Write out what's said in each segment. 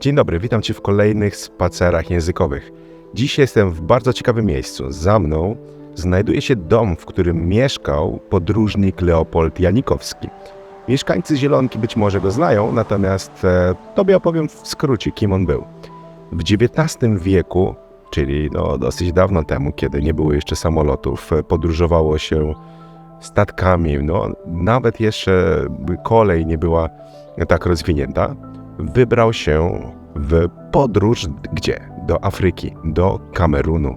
Dzień dobry, witam Cię w kolejnych spacerach językowych. Dziś jestem w bardzo ciekawym miejscu. Za mną znajduje się dom, w którym mieszkał podróżnik Leopold Janikowski. Mieszkańcy Zielonki być może go znają, natomiast e, Tobie opowiem w skrócie, kim on był. W XIX wieku, czyli no, dosyć dawno temu, kiedy nie było jeszcze samolotów, e, podróżowało się statkami, no, nawet jeszcze kolej nie była tak rozwinięta, wybrał się w podróż gdzie? Do Afryki, do Kamerunu.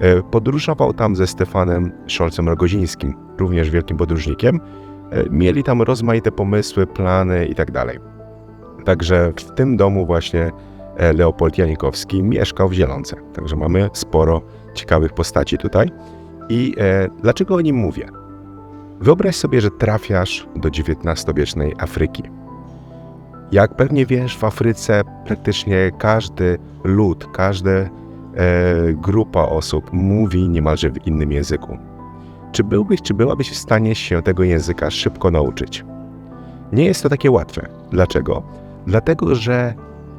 E, Podróżował tam ze Stefanem Scholzem Rogozińskim, również wielkim podróżnikiem. E, Mieli tam rozmaite pomysły, plany i tak. Także w tym domu właśnie e, Leopold Janikowski mieszkał w Zielonce. Także mamy sporo ciekawych postaci tutaj. I e, dlaczego o nim mówię? Wyobraź sobie, że trafiasz do XIX-wiecznej Afryki. Jak pewnie wiesz, w Afryce praktycznie każdy lud, każda e, grupa osób mówi niemalże w innym języku. Czy byłbyś, czy byłabyś w stanie się tego języka szybko nauczyć? Nie jest to takie łatwe. Dlaczego? Dlatego, że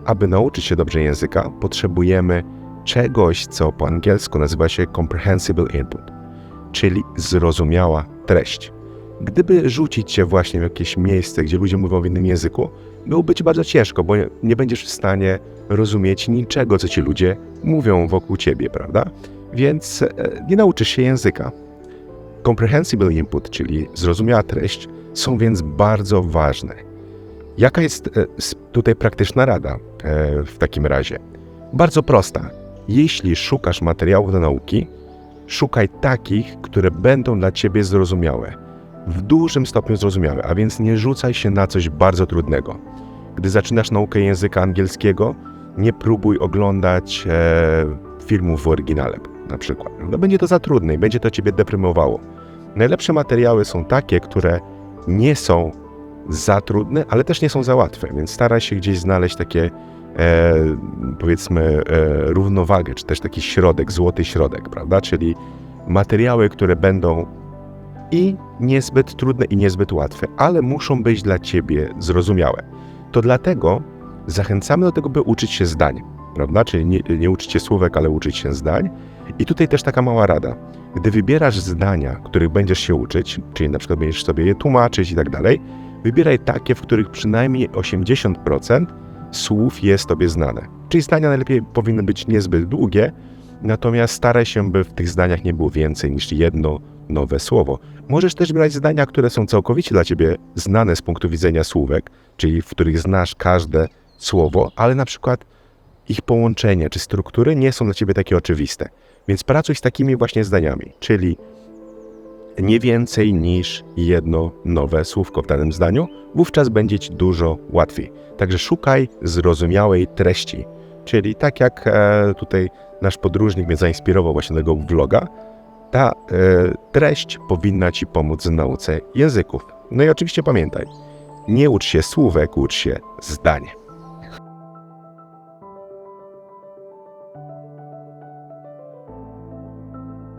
aby nauczyć się dobrze języka, potrzebujemy czegoś, co po angielsku nazywa się comprehensible input, czyli zrozumiała treść. Gdyby rzucić cię właśnie w jakieś miejsce, gdzie ludzie mówią w innym języku, byłoby ci bardzo ciężko, bo nie- będziesz w stanie rozumieć niczego, co ci ludzie mówią wokół ciebie, prawda? Więc e, nie nauczysz się języka. Comprehensible input, czyli zrozumiała treść, są więc bardzo ważne. Jaka jest e, tutaj praktyczna rada e, w takim razie? Bardzo prosta. Jeśli szukasz materiałów do nauki, szukaj takich, które będą dla ciebie zrozumiałe w dużym stopniu zrozumiałe, a więc nie rzucaj się na coś bardzo trudnego. Gdy zaczynasz naukę języka angielskiego, nie próbuj oglądać e, filmów w oryginale, na przykład. No będzie to za trudne i będzie to ciebie deprymowało. Najlepsze materiały są takie, które nie są za trudne, ale też nie są za łatwe, więc staraj się gdzieś znaleźć takie, e, powiedzmy, e, równowagę, czy też taki środek, złoty środek, prawda? Czyli materiały, które będą i niezbyt trudne i niezbyt łatwe, ale muszą być dla ciebie zrozumiałe. To dlatego zachęcamy do tego, by uczyć się zdań, prawda? Czyli nie, nie uczyć się słówek, ale uczyć się zdań. I tutaj też taka mała rada. Gdy wybierasz zdania, których będziesz się uczyć, czyli na przykład będziesz sobie je tłumaczyć i tak dalej, wybieraj takie, w których przynajmniej 80% słów jest tobie znane. Czyli zdania najlepiej powinny być niezbyt długie, natomiast staraj się, by w tych zdaniach nie było więcej niż jedno nowe słowo. Możesz też brać zdania, które są całkowicie dla ciebie znane z punktu widzenia słówek, czyli w których znasz każde słowo, ale na przykład ich połączenie czy struktury nie są dla ciebie takie oczywiste. Więc pracuj z takimi właśnie zdaniami, czyli nie więcej niż jedno nowe słówko w danym zdaniu, wówczas będzie ci dużo łatwiej. Także szukaj zrozumiałej treści, czyli tak jak e, tutaj nasz podróżnik mnie zainspirował właśnie tego vloga, ta e, treść powinna Ci pomóc w nauce języków. No i oczywiście pamiętaj, nie ucz się słówek, ucz się zdań.